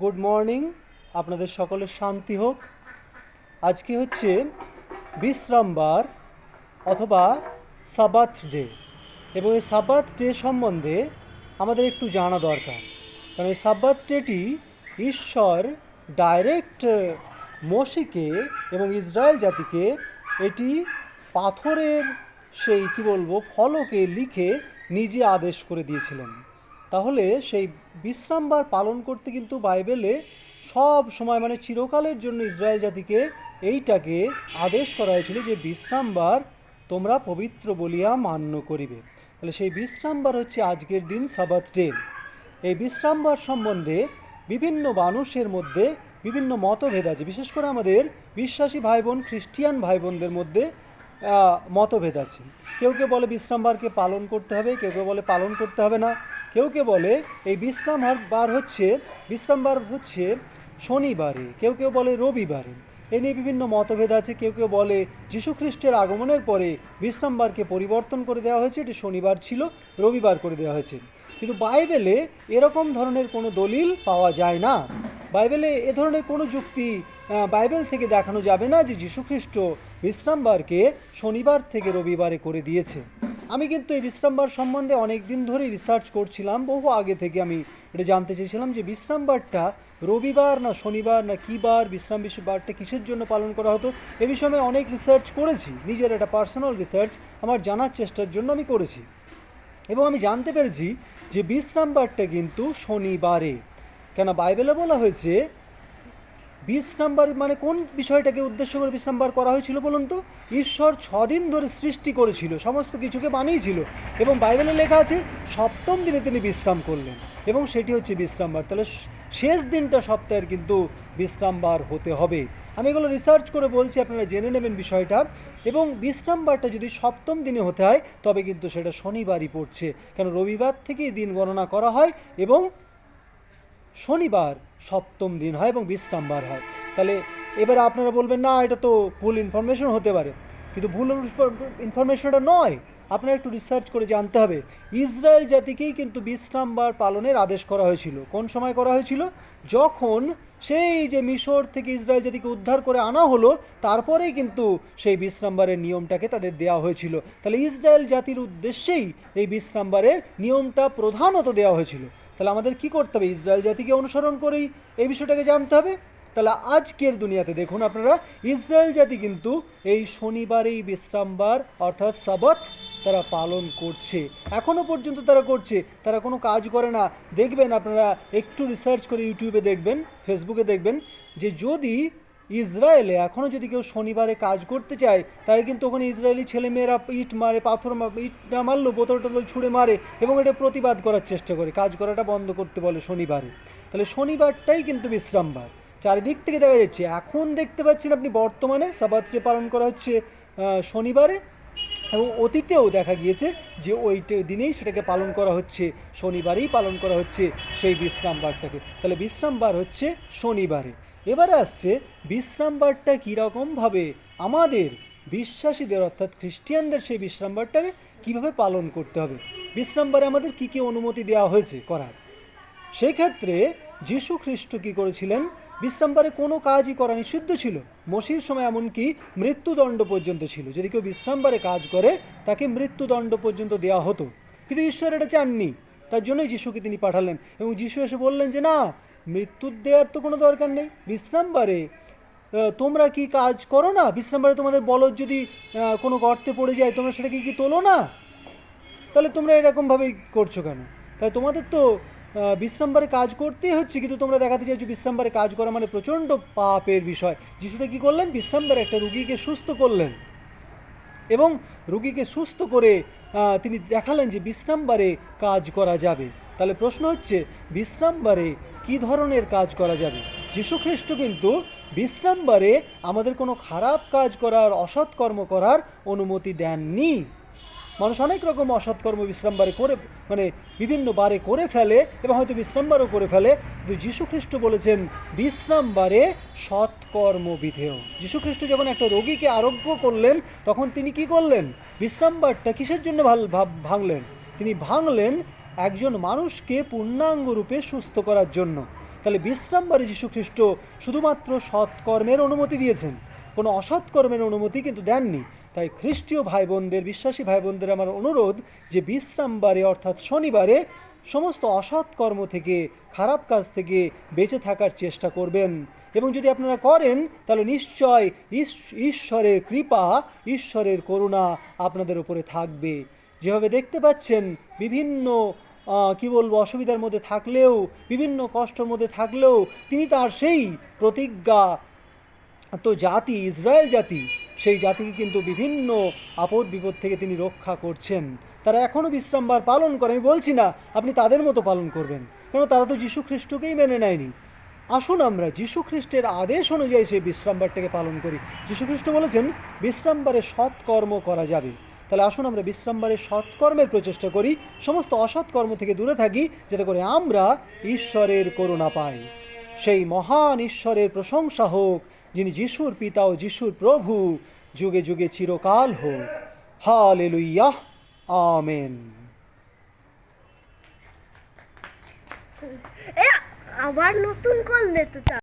Good morning. আপনাদের সকলের শান্তি হোক। আজকে হচ্ছে বিশ্রামবার অথবা সাবাথ ডে। এবং এই সাবাথ ডে সম্বন্ধে আমাদের একটু জানা দরকার। কারণ এই সাব্বাত ডেটি ঈশ্বর ডাইরেক্ট মসিকে এবং ইসরায়েল জাতিকে এটি পাথরের সেই, কি বলব, ফলকে লিখে নিজে আদেশ করে দিয়েছিলেন। তাহলে সেই বিশ্রামবার পালন করতে কিন্তু বাইবেলে সব সময় মানে চিরকালের জন্য ইসরায়েল জাতিকে এইটাকে আদেশ করা হয়েছিল যে বিশ্রামবার তোমরা পবিত্র বলিয়া মান্য করিবে। তাহলে সেই বিশ্রামবার হচ্ছে আজকের দিন সাবাত ডে এই বিশ্রামবার সম্বন্ধে বিভিন্ন মানুষের মধ্যে বিভিন্ন মতভেদ আছে। বিশেষ করে আমাদের বিশ্বাসী ভাই বোন খ্রিস্টিয়ান ভাই বোনদের মধ্যে মতভেদ আছে। কেউ কেউ বলে বিশ্রামবারকে পালন করতে হবে, কেউ কেউ বলে পালন করতে হবে না। কেউ কেউ বলে, এই বিশ্রাম বার হচ্ছে বিশ্রামবার হচ্ছে শনিবারে। কেউ কেউ বলে, রবিবারে। এ নিয়ে বিভিন্ন মতভেদ আছে। কেউ কেউ বলে খ্রিস্টের আগমনের পরে বিশ্রামবারকে পরিবর্তন করে দেওয়া হয়েছে। এটি শনিবার ছিল, রবিবার করে দেওয়া হয়েছে। কিন্তু বাইবেলে এরকম ধরনের কোনো দলিল পাওয়া যায় না। বাইবেলে এ ধরনের কোনো যুক্তি বাইবেল থেকে দেখানো যাবে না যে যীশুখ্রিস্ট বিশ্রামবারকে শনিবার থেকে রবিবারে করে দিয়েছে। আমি কিন্তু এই বিশ্রামবার সম্বন্ধে অনেক দিন ধরেই রিসার্চ করছিলাম, বহু আগে থেকে আমি এটা জানতে চেয়েছিলাম যে বিশ্রামবারটা রবিবার না শনিবার না কী বার বিশ্রাম বারটা কিসের জন্য পালন করা হতো, এ বিষয়ে অনেক রিসার্চ করেছি, নিজের একটা পার্সোনাল রিসার্চ আমার জানার চেষ্টার জন্য আমি করেছি। এবং আমি জানতে পেরেছি যে বিশ্রামবারটা কিন্তু শনিবারে। কেন বাইবেলে বলা হয়েছে বিশ্রামবার মানে কোন বিষয়টাকে উদ্দেশ্য করে বিশ্রামবার করা হয়েছিল বলুন তো? ঈশ্বর ছদিন ধরে সৃষ্টি করেছিল, সমস্ত কিছুকে বানিয়েছিল এবং বাইবেলে লেখা আছে, সপ্তম দিনে তিনি বিশ্রাম করলেন এবং সেটি হচ্ছে বিশ্রামবার তাহলে শেষ দিনটা সপ্তাহের কিন্তু বিশ্রামবার হতে হবে। আমি এগুলো রিসার্চ করে বলছি, আপনারা জেনে নেবেন বিষয়টা। এবং বিশ্রামবারটা যদি সপ্তম দিনে হতে হয়, তবে কিন্তু সেটা শনিবারই পড়ছে। কেন? রবিবার থেকেই দিন গণনা করা হয় এবং শনিবার সপ্তম দিন হয় এবং বিশ্রামবার হয়। তাহলে এবারে আপনারা বলবেন, না, এটা তো ভুল ইনফরমেশন হতে পারে। কিন্তু ভুল ইনফরমেশনটা নয়। আপনারা একটু রিসার্চ করে জানতে হবে। ইসরায়েল জাতিকেই কিন্তু বিশ্রামবার পালনের আদেশ করা হয়েছিল। কোন সময় করা হয়েছিল? যখন সেই যে মিশর থেকে ইসরায়েল জাতিকে উদ্ধার করে আনা হলো, তারপরেই কিন্তু সেই বিশ্রামবারের নিয়মটাকে তাদের দেওয়া হয়েছিল। তাহলে ইসরায়েল জাতির উদ্দেশ্যেই এই বিশ্রামবারের নিয়মটা প্রধানত দেওয়া হয়েছিল। তাহলে আমাদের কি করতে হবে? ইসরায়েল জাতিকে অনুসরণ করেই এই বিষয়টাকে জানতে হবে। তাহলে আজকের দুনিয়াতে দেখুন আপনারা, ইসরায়েল জাতি কিন্তু এই শনিবারেই বিশ্রামবার, অর্থাৎ সাবত, তারা পালন করছে। এখনও পর্যন্ত তারা করছে, তারা কোনো কাজ করে না। দেখবেন আপনারা, একটু রিসার্চ করে ইউটিউবে দেখবেন ফেসবুকে দেখবেন যে যদি ইসরায়েলে এখনও যদি কেউ শনিবারে কাজ করতে চায়, তাহলে কিন্তু ওখানে ইসরায়েলি ছেলেমেয়েরা ইট মারে, পাথর ইট না মারলো বোতল টোতল ছুঁড়ে মারে এবং এটা প্রতিবাদ করার চেষ্টা করে। কাজ করাটা বন্ধ করতে বলে শনিবারে। তাহলে শনিবারটাই কিন্তু বিশ্রামবার। চারিদিক থেকে দেখা যাচ্ছে, এখন দেখতে পাচ্ছেন আপনি বর্তমানে সাবাত্রে পালন করা হচ্ছে শনিবারে এবং অতীতেও দেখা গিয়েছে যে ওইটা দিনেই সেটাকে পালন করা হচ্ছে, শনিবারেই পালন করা হচ্ছে সেই বিশ্রামবারটাকে। তাহলে বিশ্রামবার হচ্ছে শনিবারে। এবারে আসছে বিশ্রামবারটা কীরকমভাবে আমাদের বিশ্বাসীদের, অর্থাৎ খ্রিস্টিয়ানদের সেই বিশ্রামবারটাকে কীভাবে পালন করতে হবে? বিশ্রামবারে আমাদের কি কি অনুমতি দেওয়া হয়েছে করার? সেই ক্ষেত্রে যীশু খ্রিস্ট কি করেছিলেন? বিশ্রামবারে কোনো কাজই করা নিষিদ্ধ ছিল। মসির সময় এমনকি মৃত্যুদণ্ড পর্যন্ত ছিল। যদি কেউ বিশ্রামবারে কাজ করে, তাকে মৃত্যুদণ্ড পর্যন্ত দেওয়া হতো। কিন্তু ঈশ্বর এটা চাননি। তার জন্যই যিশুকে তিনি পাঠালেন। এবং যিশু এসে বললেন যে, না মৃত্যু দেওয়ার তো কোনো দরকার নেই। বিশ্রামবারে তোমরা কি কাজ করো না? বিশ্রামবারে তোমাদের বলদ যদি কোনো গর্তে পড়ে যায়, তোমরা সেটাকে কি তোলো না? তাহলে তোমরা এরকমভাবেই করছ কেন? তাই তোমাদের তো বিশ্রামবারে কাজ করতেই হচ্ছে, কিন্তু তোমরা দেখাতে চাইছো বিশ্রামবারে কাজ করা মানে প্রচণ্ড পাপের বিষয়। যিশুটা কি করলেন? বিশ্রামবারে একটা রুগীকে সুস্থ করলেন। এবং রুগীকে সুস্থ করে তিনি দেখালেন যে বিশ্রামবারে কাজ করা যাবে। তাহলে প্রশ্ন হচ্ছে, বিশ্রামবারে কি ধরনের কাজ করা যাবে? যীশুখ্রিস্ট কিন্তু বিশ্রামবারে আমাদের কোনো খারাপ কাজ করার, অসৎ কর্ম করার অনুমতি দেননি। মানুষ অনেক রকম অসৎকর্ম বিশ্রামবারে করে মানে বিভিন্ন বারে করে ফেলে এবং হয়তো বিশ্রামবারও করে ফেলে। কিন্তু যীশুখ্রিস্ট বলেছেন, বিশ্রামবারে সৎকর্ম বিধেয়। যীশুখ্রিস্ট যখন একটা রোগীকে আরোগ্য করলেন, তখন তিনি কি করলেন? বিশ্রামবারটা কিসের জন্য ভাল- ভাঙলেন? তিনি ভাঙলেন একজন মানুষকে পূর্ণাঙ্গ রূপে সুস্থ করার জন্য। তাহলে বিশ্রামবারে যীশু খ্রিস্ট শুধুমাত্র সৎকর্মের অনুমতি দিয়েছেন। কোনো অসৎ কর্মের অনুমতি কিন্তু দেননি। তাই খ্রিস্টীয় ভাই বোনদের বিশ্বাসী ভাই বোনদের আমার অনুরোধ যে বিশ্রামবারে অর্থাৎ শনিবারে সমস্ত অসৎ কর্ম থেকে, খারাপ কাজ থেকে বেঁচে থাকার চেষ্টা করবেন। এবং যদি আপনারা করেন, তাহলে নিশ্চয় ঈশ- ঈশ্বরের কৃপা, ঈশ্বরের করুণা আপনাদের উপরে থাকবে। যেভাবে দেখতে পাচ্ছেন, বিভিন্ন কি বলব, অসুবিধার মধ্যে থাকলেও, বিভিন্ন কষ্টের মধ্যে থাকলেও, তিনি তার সেই প্রতিজ্ঞা, তো জাতি, ইসরায়েল জাতি, সেই জাতিকে কিন্তু বিভিন্ন আপদ বিপদ থেকে তিনি রক্ষা করছেন। তারা এখনও বিশ্রামবার পালন করে, আমি বলছি না, আপনি তাদের মতো পালন করবেন কারণ তারা তো যীশু খ্রিস্টকেই মেনে নেয়নি। আসুন আমরা, যীশু খ্রিস্টের আদেশ অনুযায়ী সেই বিশ্রামবারটাকে পালন করি। যীশু খ্রিস্ট বলেছেন বিশ্রামবারে সৎকর্ম করা যাবে। তাহলে আসুন আমরা বিশ্রামবারে সৎকর্মের প্রচেষ্টা করি, সমস্ত অসৎ কর্ম থেকে দূরে থাকি, যাতে করে আমরা ঈশ্বরের করুণা পাই। সেই মহান ঈশ্বরের প্রশংসা হোক, যিনি যিশুর পিতা ও যিশুর প্রভু, যুগে যুগে চিরকাল হোক। Hallelujah, amen. আবার নতুন করলে তো।